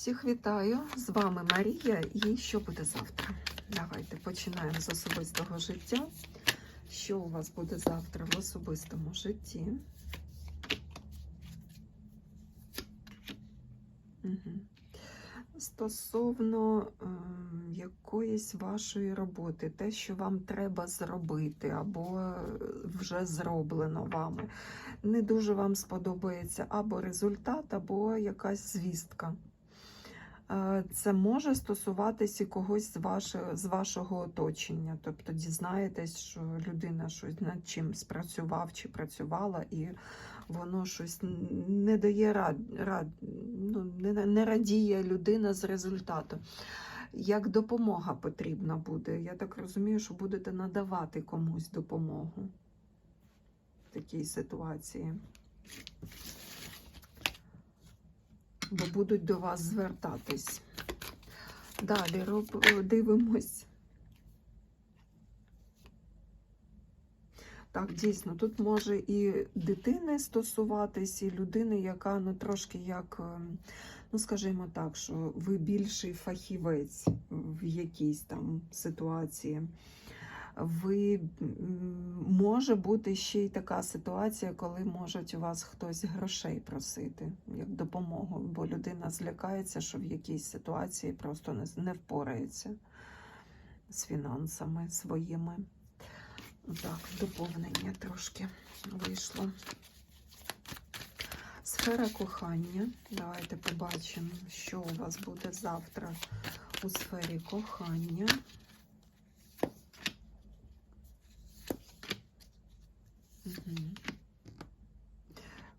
Всіх вітаю! З вами Марія. І що буде завтра? Давайте починаємо з особистого життя. Що у вас буде завтра в особистому житті? Стосовно е, якоїсь вашої роботи, те, що вам треба зробити, або е, вже зроблено вами, не дуже вам сподобається або результат, або якась звістка. Е, Це може стосуватися когось з вашого, з вашого оточення. Тобто дізнаєтесь, що людина щось над чим спрацював чи працювала, і воно щось не дає рад, рад ну, не, не радіє людина з результату. Як допомога потрібна буде. Я так розумію, що будете надавати комусь допомогу в такій ситуації. Бо будуть до вас звертатись. Далі роб, дивимось. Так, дійсно, тут може і дитини стосуватись, і людини, яка ну трошки як, ем, ну скажімо так, що ви більший фахівець в якійсь там ситуації. Ви може бути ще й така ситуація, коли можуть у вас хтось грошей просити як допомогу, бо людина злякається, що в якійсь ситуації просто не, не впорається з фінансами своїми. Так, доповнення трошки вийшло. Сфера кохання. Давайте побачимо, що у вас буде завтра у сфері кохання.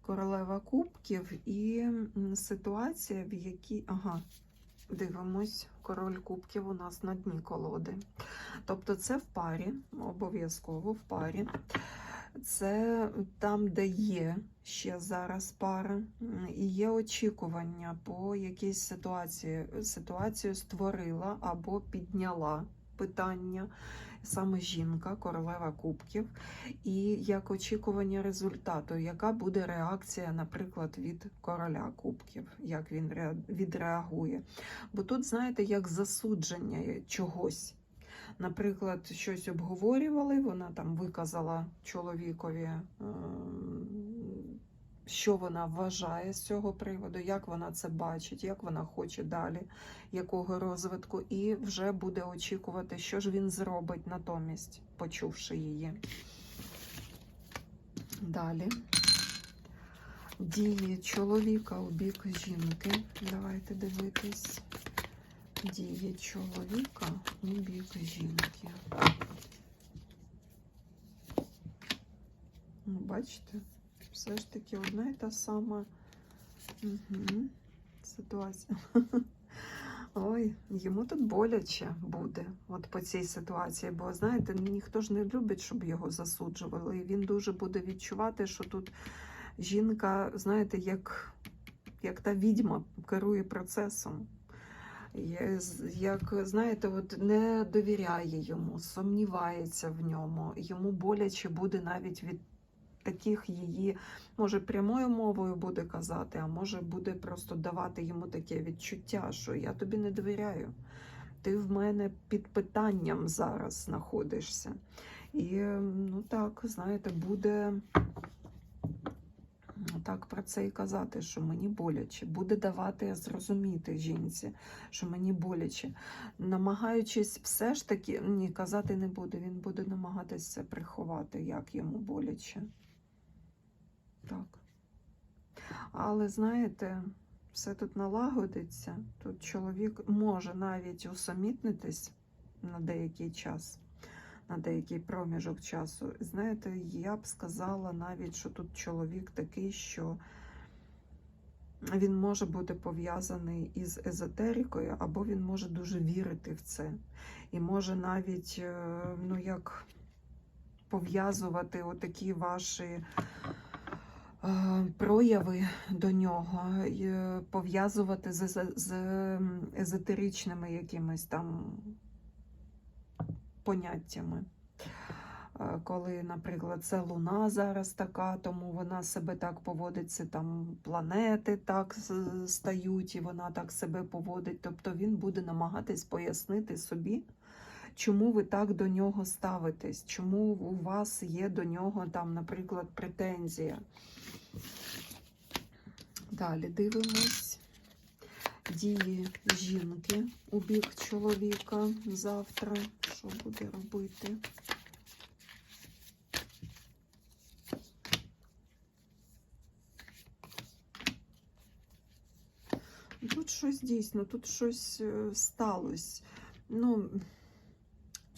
Королева кубків і ситуація, в якій. Ага, дивимось, король кубків у нас на дні колоди. Тобто це в парі, обов'язково в парі. Це там, де є ще зараз пара, і є очікування по якійсь ситуації. Ситуацію створила або підняла питання. Саме жінка, королева кубків, і як очікування результату, яка буде реакція, наприклад, від короля кубків, як він відреагує. Бо тут, знаєте, як засудження чогось. Наприклад, щось обговорювали, вона там виказала чоловікові, що вона вважає з цього приводу, як вона це бачить, як вона хоче далі, якого розвитку, і вже буде очікувати, що ж він зробить натомість, почувши її. Далі. Дії чоловіка у бік жінки. Давайте дивитись діє чоловіка у бік жінки. Ну, бачите, все ж таки одна і та сама угу. ситуація. Ой, йому тут боляче буде от по цій ситуації, бо, знаєте, ніхто ж не любить, щоб його засуджували. І він дуже буде відчувати, що тут жінка, знаєте, як, як та відьма керує процесом як знаєте, от не довіряє йому, сумнівається в ньому. Йому боляче буде навіть від таких її, може, прямою мовою буде казати, а може буде просто давати йому таке відчуття, що я тобі не довіряю. Ти в мене під питанням зараз знаходишся. І, ну так, знаєте, буде так про це і казати, що мені боляче, буде давати зрозуміти жінці, що мені боляче. Намагаючись все ж таки, ні, казати не буде, він буде намагатися приховати, як йому боляче. Так. Але знаєте, все тут налагодиться. Тут чоловік може навіть усамітнитись на деякий час на деякий проміжок часу. Знаєте, я б сказала навіть, що тут чоловік такий, що він може бути пов'язаний із езотерикою, або він може дуже вірити в це. І може навіть, е, ну як пов'язувати отакі ваші. Е, прояви до нього е, пов'язувати з, з езотеричними якимись там поняттями. Е, Коли, наприклад, це Луна зараз така, тому вона себе так поводить, це там планети так стають, і вона так себе поводить. Тобто він буде намагатись пояснити собі, чому ви так до нього ставитесь, чому у вас є до нього там, наприклад, претензія. Далі дивимось дії жінки у бік чоловіка завтра. Що буде робити? Тут щось дійсно, тут щось е, сталося. Ну,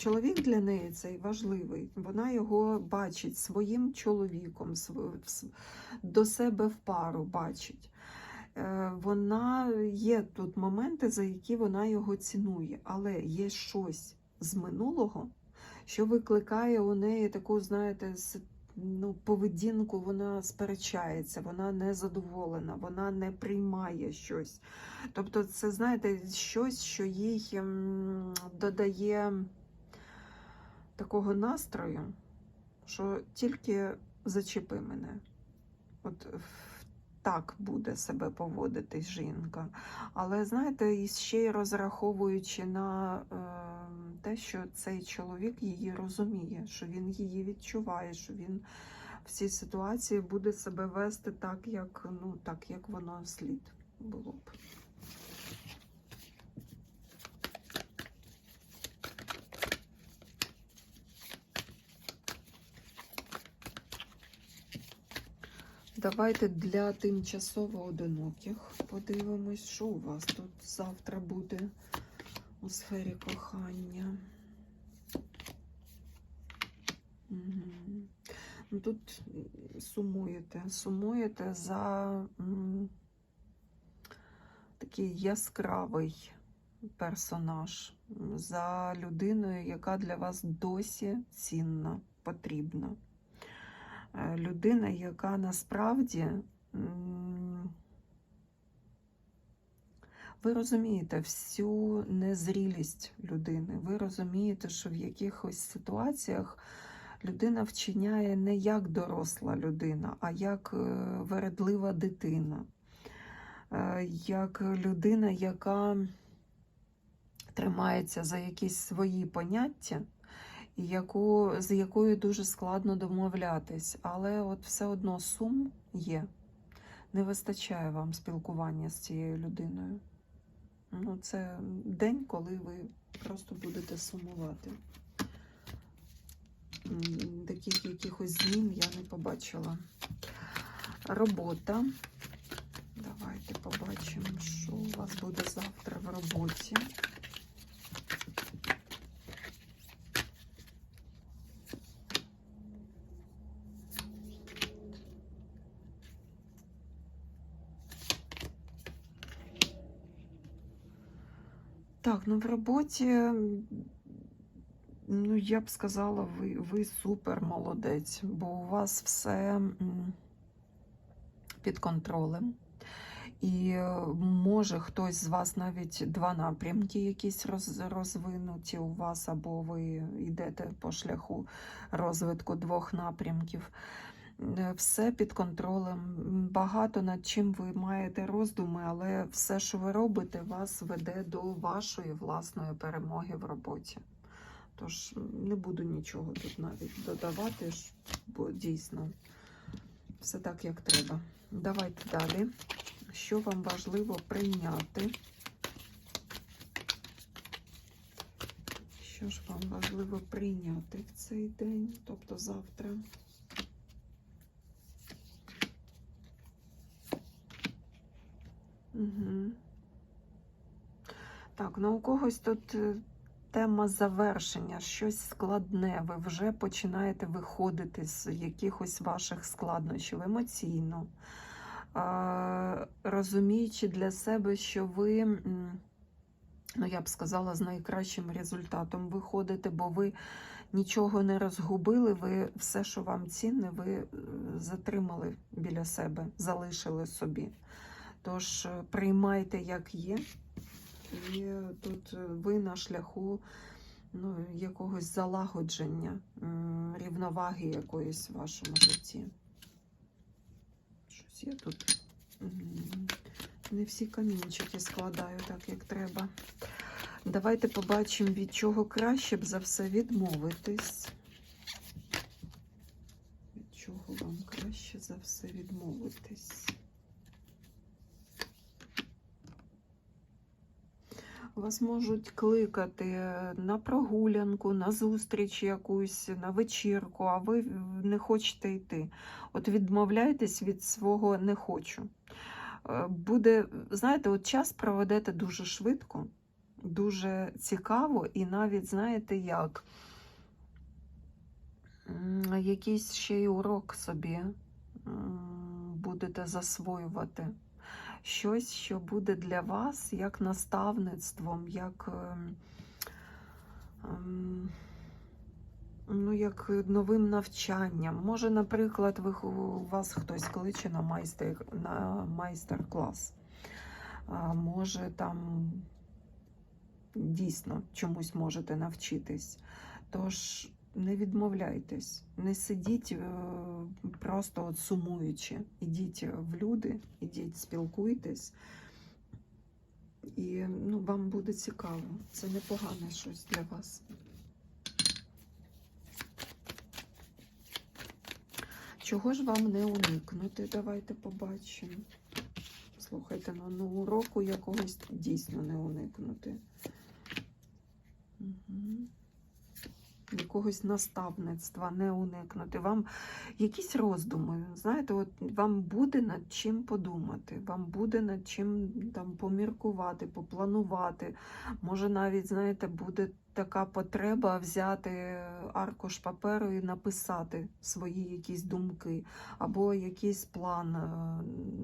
чоловік для неї цей важливий. Вона його бачить своїм чоловіком, до себе в пару бачить. Е, Вона є тут моменти, за які вона його цінує, але є щось з минулого, що викликає у неї таку, знаєте, ну, поведінку, вона сперечається, вона не задоволена, вона не приймає щось. Тобто, це, знаєте, щось, що їй ем, додає такого настрою, що тільки зачепи мене. От так буде себе поводити жінка. Але знаєте, і ще й розраховуючи на е, те, що цей чоловік її розуміє, що він її відчуває, що він в цій ситуації буде себе вести так, як, ну, так, як воно слід було б. Давайте для тимчасово одиноких подивимось, що у вас тут завтра буде у сфері кохання. Ну, Тут сумуєте, сумуєте за такий яскравий персонаж, за людиною, яка для вас досі цінна, потрібна. Е, Людина, яка насправді ви розумієте всю незрілість людини. Ви розумієте, що в якихось ситуаціях людина вчиняє не як доросла людина, а як е, вередлива дитина, Е, як людина, яка тримається за якісь свої поняття, яку, з якою дуже складно домовлятись. Але от все одно сум є. Не вистачає вам спілкування з цією людиною. Ну, це день, коли ви просто будете сумувати. Таких якихось змін я не побачила. Робота. Давайте побачимо, що у вас буде завтра в роботі. Так, ну в роботі, ну я б сказала, ви, ви супер молодець, бо у вас все під контролем. І е, може хтось з вас навіть два напрямки якісь роз, розвинуті у вас, або ви йдете по шляху розвитку двох напрямків. Е, Все під контролем. Багато над чим ви маєте роздуми, але все, що ви робите, вас веде до вашої власної перемоги в роботі. Тож не буду нічого тут навіть додавати, бо дійсно все так, як треба. Давайте далі. Що вам важливо прийняти? Що ж вам важливо прийняти в цей день, тобто завтра? Так, ну у когось тут е, тема завершення, щось складне. Ви вже починаєте виходити з якихось ваших складнощів емоційно, розуміючи для себе, що ви, ну я б сказала, з найкращим результатом виходите, бо ви нічого не розгубили, ви все, що вам цінне, ви е, затримали біля себе, залишили собі. Тож е, приймайте, як є. І тут е, ви на шляху ну, якогось залагодження, рівноваги якоїсь в вашому житті. Щось я тут не всі камінчики складаю так, як треба. Давайте побачимо, від чого краще б за все відмовитись. Від чого вам краще за все відмовитись? Вас можуть кликати на прогулянку, на зустріч якусь, на вечірку, а ви не хочете йти. От відмовляйтесь від свого не хочу. Е, Буде, знаєте, от час проведете дуже швидко, дуже цікаво, і навіть, знаєте, як якийсь ще й урок собі будете засвоювати щось, що буде для вас як наставництвом, як, ем, ем, ну, як новим навчанням. Може, наприклад, ви, у вас хтось кличе на майстер, на майстер-клас. Може, там дійсно чомусь можете навчитись. Тож не відмовляйтесь, не сидіть е, просто от сумуючи. Ідіть в люди, ідіть, спілкуйтесь, і ну, вам буде цікаво. Це непогане щось для вас. Чого ж вам не уникнути? Давайте побачимо. Слухайте, ну, ну уроку якогось дійсно не уникнути. Угу. Якогось наставництва не уникнути. Вам якісь роздуми, знаєте, от вам буде над чим подумати, вам буде над чим там поміркувати, попланувати. Може, навіть, знаєте, буде така потреба взяти аркуш паперу і написати свої якісь думки, або якийсь план е,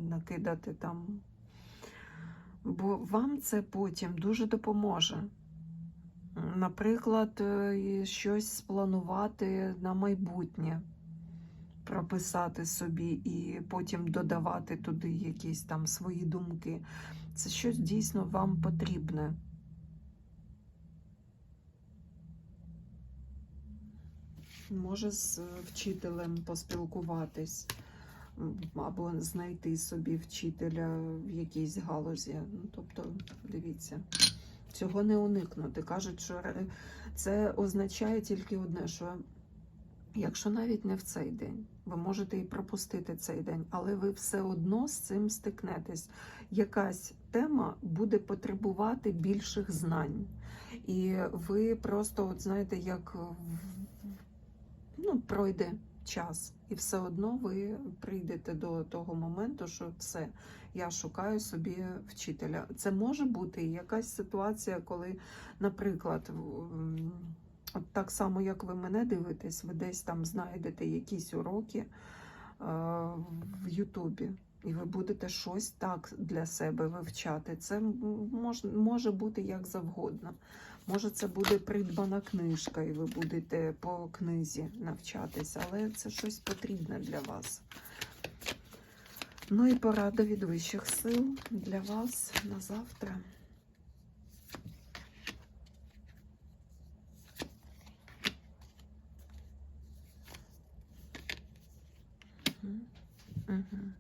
накидати там. Бо вам це потім дуже допоможе. Наприклад, е, щось спланувати на майбутнє, прописати собі і потім додавати туди якісь там свої думки. Це щось дійсно вам потрібне. Може з вчителем поспілкуватись, або знайти собі вчителя в якійсь галузі. Ну, тобто, дивіться. Цього не уникнути. Кажуть, що це означає тільки одне, що якщо навіть не в цей день, ви можете і пропустити цей день, але ви все одно з цим стикнетесь. Якась тема буде потребувати більших знань. І ви просто, от знаєте, як ну, пройде час, і все одно ви прийдете до того моменту, що все, я шукаю собі вчителя. Це може бути якась ситуація, коли, наприклад, так само, як ви мене дивитесь, ви десь там знайдете якісь уроки в Ютубі. І ви будете щось так для себе вивчати. Це мож, може бути як завгодно. Може, це буде придбана книжка, і ви будете по книзі навчатися, але це щось потрібне для вас. Ну і порада від вищих сил для вас на завтра. Мгм. Мгм.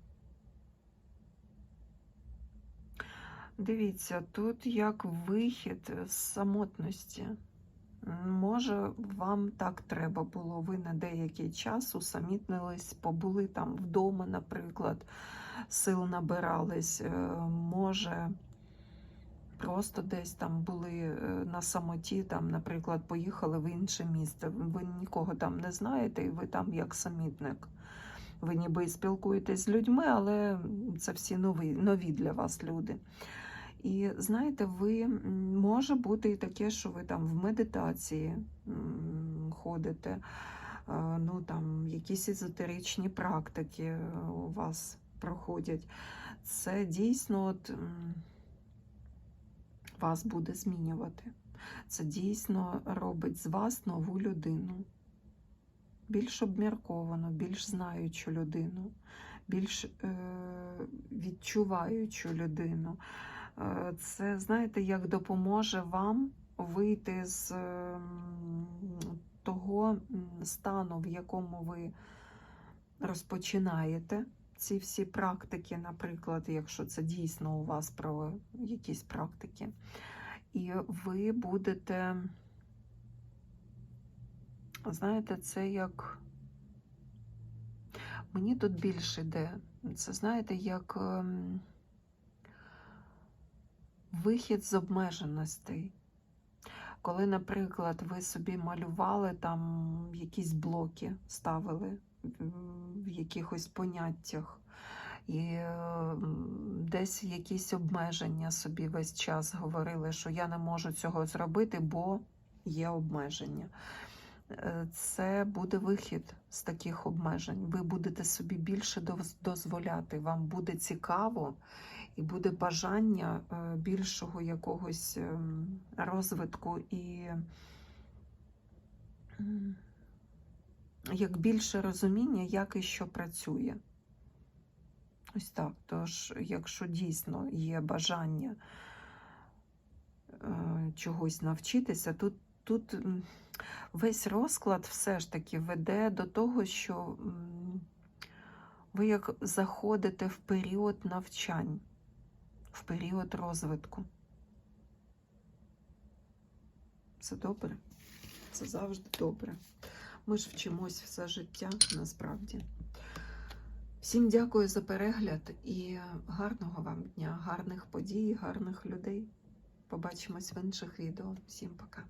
Дивіться, тут як вихід з самотності. Може, вам так треба було. Ви на деякий час усамітнились, побули там вдома, наприклад, сил набирались. Е, Може, просто десь там були е, на самоті, там, наприклад, поїхали в інше місце. Ви нікого там не знаєте, і ви там як самітник. Ви ніби спілкуєтесь з людьми, але це всі нові, нові для вас люди. І знаєте, ви може бути і таке, що ви там в медитації ходите, е, ну там якісь езотеричні практики е, у вас проходять. Це дійсно от, вас буде змінювати. Це дійсно робить з вас нову людину. Більш обмірковану, більш знаючу людину, більш е, відчуваючу людину. Е, Це, знаєте, як допоможе вам вийти з ем, того стану, в якому ви розпочинаєте ці всі практики, наприклад, якщо це дійсно у вас про якісь практики, і ви будете, знаєте, це як. Мені тут більше йде. Це знаєте, як ем, вихід з обмеженостей. Коли, наприклад, ви собі малювали там якісь блоки, ставили в- якихось поняттях, і десь якісь обмеження собі весь час говорили, що я не можу цього зробити, бо є обмеження. Е, Це буде вихід з таких обмежень. Ви будете собі більше дозволяти. Вам буде цікаво і буде бажання е, більшого якогось ем, розвитку і як більше розуміння, як і що працює. Ось так. Тож, якщо дійсно є бажання е, чогось навчитися, тут, тут весь розклад все ж таки веде до того, що ви як заходите в період навчань, в період розвитку. Це добре? Це завжди добре. Ми ж вчимось все життя насправді. Всім дякую за перегляд і гарного вам дня, гарних подій, гарних людей. Побачимось в інших відео. Всім пока.